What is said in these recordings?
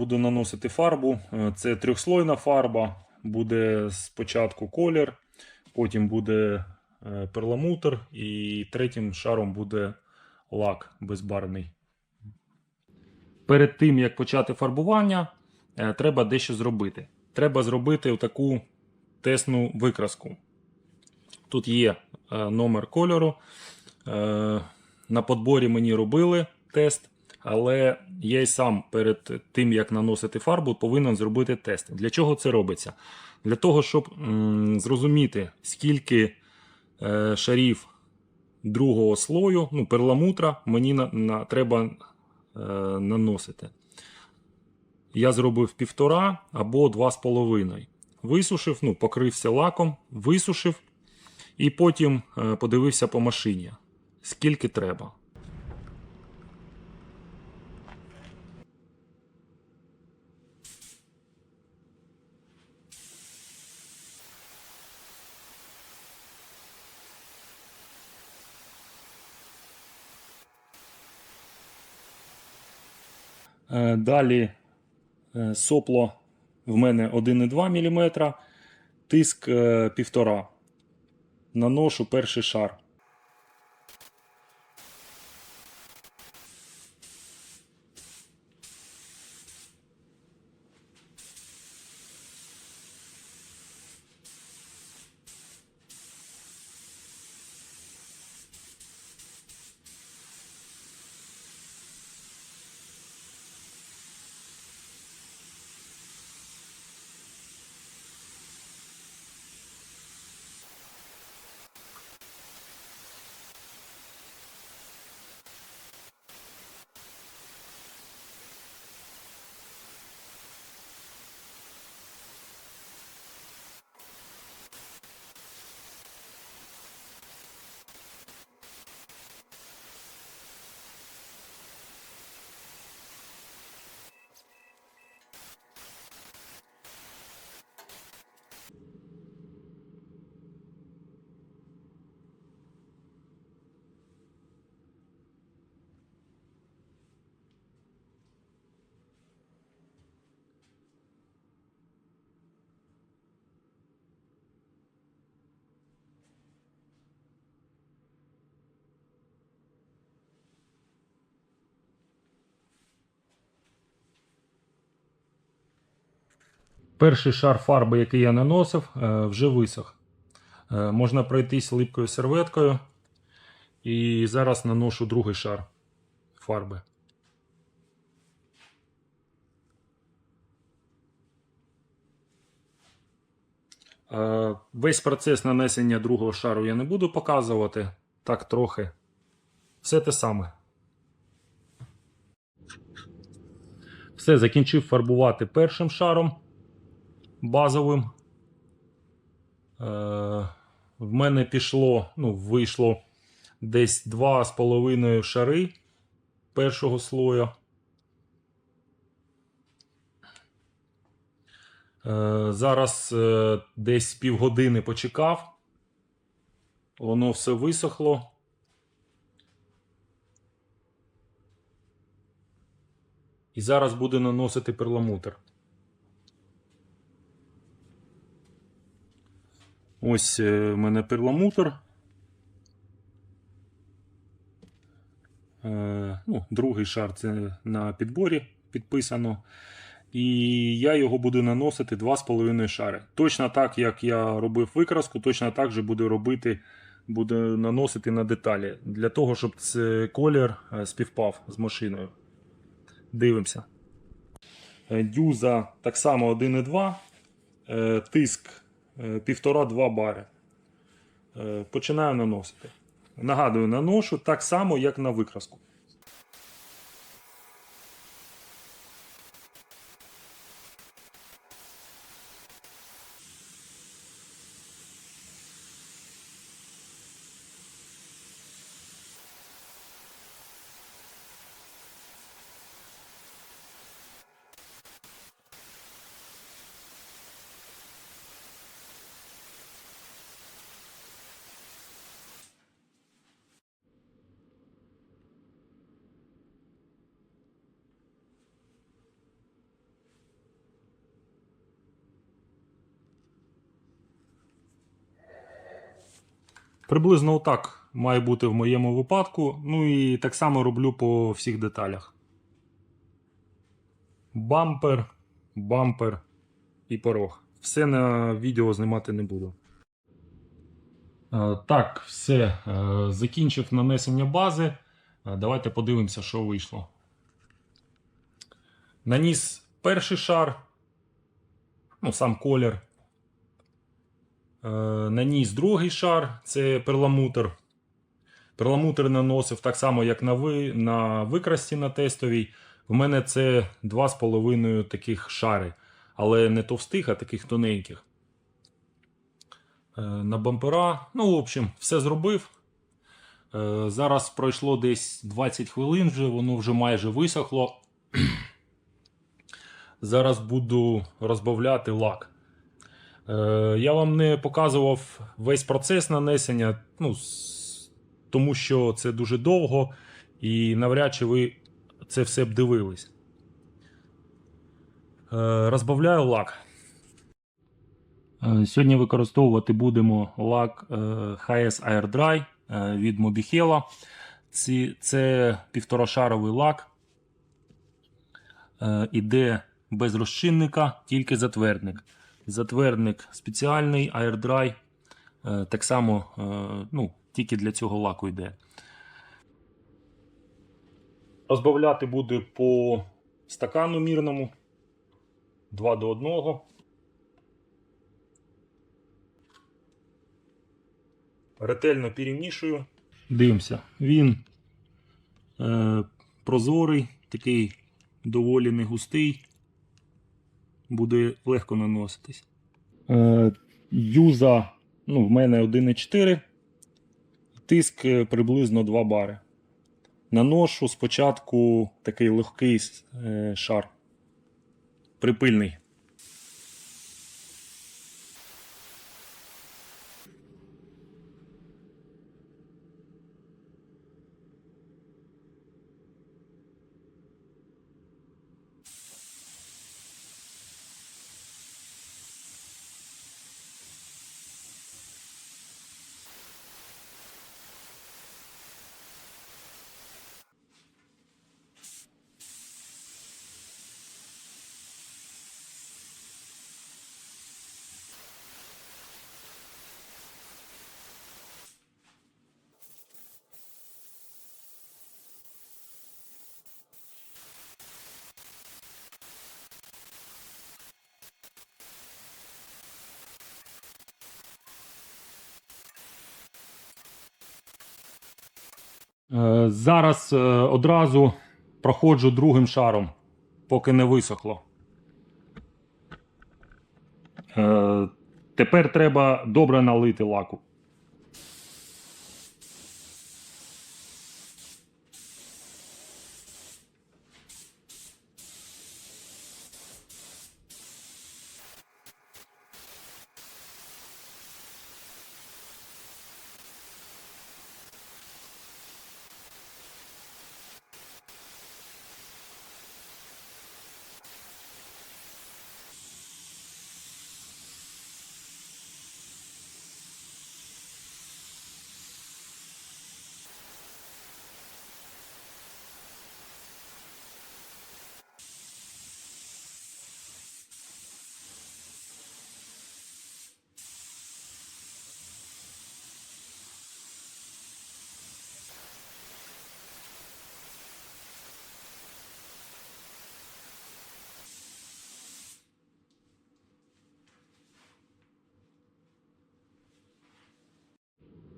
буду наносити фарбу. Е, Це трьохслойна фарба. Буде спочатку колір, потім буде е, перламутр, і третім шаром буде лак безбарвний. Перед тим як почати фарбування, е, треба дещо зробити. Треба зробити таку тесну викраску. Тут є номер кольору. На подборі мені робили тест, але я й сам перед тим, як наносити фарбу, повинен зробити тест. Для чого це робиться? Для того, щоб зрозуміти, скільки е, шарів другого слою, ну, перламутра, мені на, на, треба е, наносити. Я зробив півтора або два з половиною. Висушив, ну, покрився лаком, висушив і потім е, подивився по машині, скільки треба. Далі е, сопло в мене 1,2 мм, тиск 1,5 Наношу перший шар. Перший шар фарби, який я наносив, е, вже висох. Е, Можна пройтись липкою серветкою. І зараз наношу другий шар фарби. Е, Весь процес нанесення другого шару я не буду показувати. Так трохи. Все те саме. Все, закінчив фарбувати першим шаром базовим. Е, в мене пішло, ну, вийшло десь 2,5 шари першого слою. Е, зараз е, десь півгодини почекав. Воно все висохло. І зараз буде наносити перламутр. Ось е, в мене перламутр. Е, ну, другий шар це на підборі підписано. І я його буду наносити 2,5 шари. Точно так, як я робив викраску, точно так же буду робити, буду наносити на деталі. Для того, щоб це колір е, співпав з машиною. Дивимося. Дюза так само 1,2. Е, Тиск 1,5-2 бари. Е, Починаю наносити. Нагадую, наношу так само, як на викраску. Приблизно отак має бути в моєму випадку. Ну і так само роблю по всіх деталях. Бампер, бампер і порог. Все на відео знімати не буду. Е, Так, все. е, Закінчив нанесення бази. Е, Давайте подивимося, що вийшло. Наніс перший шар, ну, сам колір. Е, Наніс другий шар, це перламутр. Перламутр наносив так само, як на, ви, на викрасті на тестовій. В мене це 2,5 таких шари, але не товстих, а таких тоненьких. Е, На бампера. Ну, в общем, все зробив. Е, Зараз пройшло десь 20 хвилин, вже, воно вже майже висохло. Зараз буду розбавляти лак. Е, Я вам не показував весь процес нанесення, ну, тому що це дуже довго і навряд чи ви це все б дивились. Е, Розбавляю лак. Е, Сьогодні використовувати будемо лак HS Air Dry від Mobihela. Це півторашаровий лак. Іде без розчинника, тільки затвердник. Затвердник спеціальний Dry. е, Так само е, ну, тільки для цього лаку йде. Розбавляти буде по стакану мірному 2 до 1. Ретельно перемішую. Дивимося. Він е, прозорий, такий доволі негустий. Буде легко наноситись. Е, юза ну, в мене 1,4. Тиск е, приблизно 2 бари. Наношу спочатку такий легкий е, шар. Припильний. Зараз е, одразу проходжу другим шаром, поки не висохло. Е, Тепер треба добре налити лаку.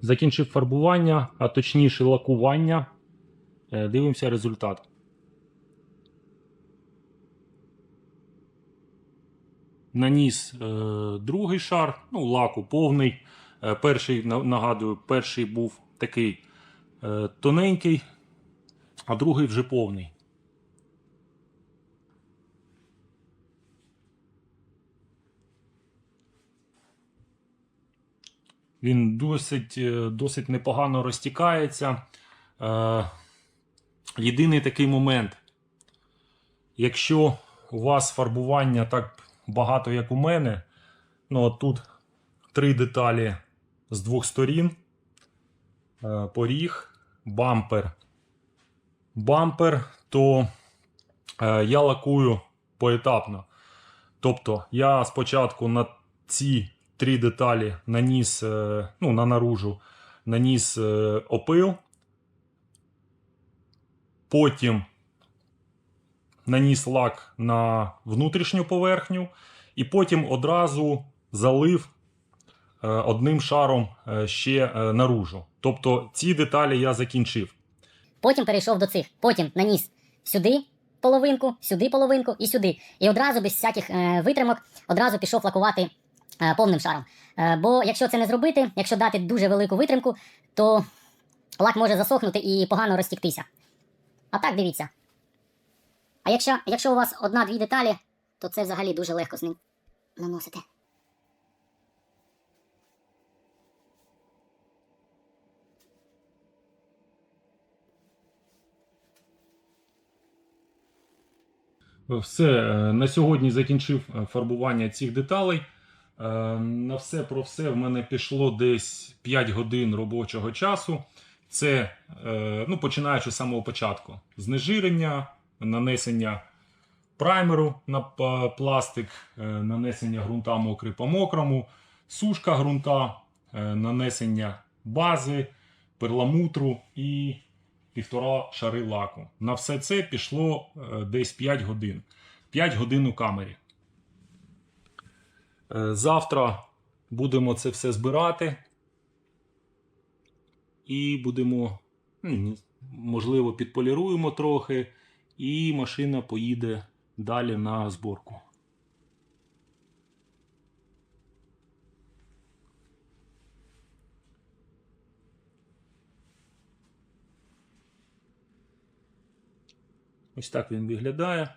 Закінчив фарбування, а точніше лакування. Е, Дивимося результат. Наніс е, другий шар, ну, лаку повний. Е, перший, нагадую, перший був такий тоненький, а другий вже повний. Він досить, е, досить непогано розтікається. Е, єдиний такий момент. Якщо у вас фарбування так багато, як у мене, ну тут три деталі з двох сторін, е, поріг, бампер. Бампер, то я лакую поетапно. Тобто я спочатку на ці три деталі наніс, е, ну, на наружу, наніс е, опил, потім наніс лак на внутрішню поверхню, і потім одразу залив е, одним шаром ще наружу. Тобто ці деталі я закінчив. Потім перейшов до цих. Потім наніс сюди половинку, сюди половинку і сюди. І одразу без всяких витримок одразу пішов лакувати повним шаром. Е, бо якщо це не зробити, якщо дати дуже велику витримку, то лак може засохнути і погано розтіктися. А так дивіться. А якщо, якщо у вас одна-дві деталі, то це взагалі дуже легко з ним наносити. Все, е, на сьогодні закінчив е, фарбування цих деталей. Е, На все про все в мене пішло десь 5 годин робочого часу. Це е, ну, починаючи з самого початку: знежирення, нанесення праймеру на пластик, е, нанесення ґрунта мокрий по мокрому, сушка ґрунта, е, нанесення бази, перламутру і півтора шари лаку. На все це пішло е, десь 5 годин. 5 годин у камері. Е, Завтра будемо це все збирати. І будемо, можливо, підполіруємо трохи, і машина поїде далі на зборку. Ось так він виглядає.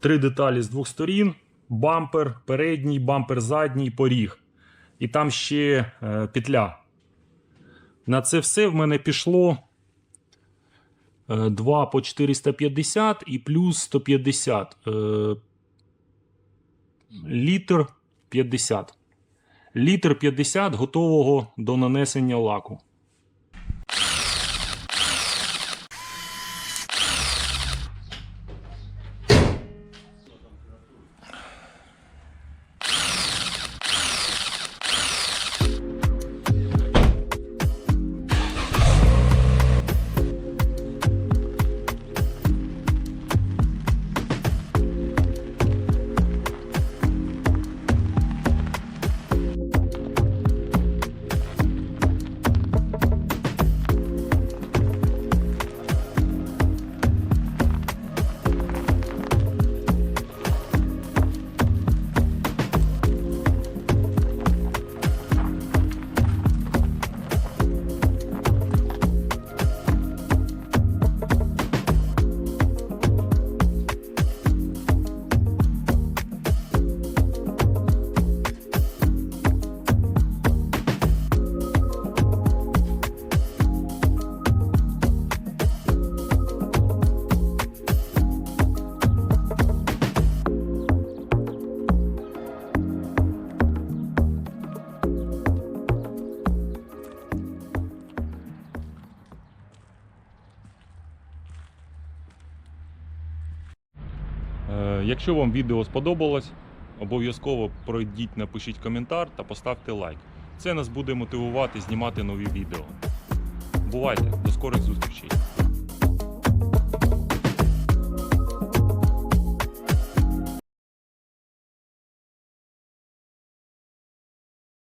Три деталі з двох сторін: бампер передній, бампер задній, поріг. І там ще е, петля. На це все в мене пішло е, 2 по 450 і плюс 150. Е, літр 50. Літр 50 готового до нанесення лаку. Якщо вам відео сподобалось, обов'язково пройдіть, напишіть коментар та поставте лайк. Це нас буде мотивувати знімати нові відео. Бувайте, до скорих зустрічей!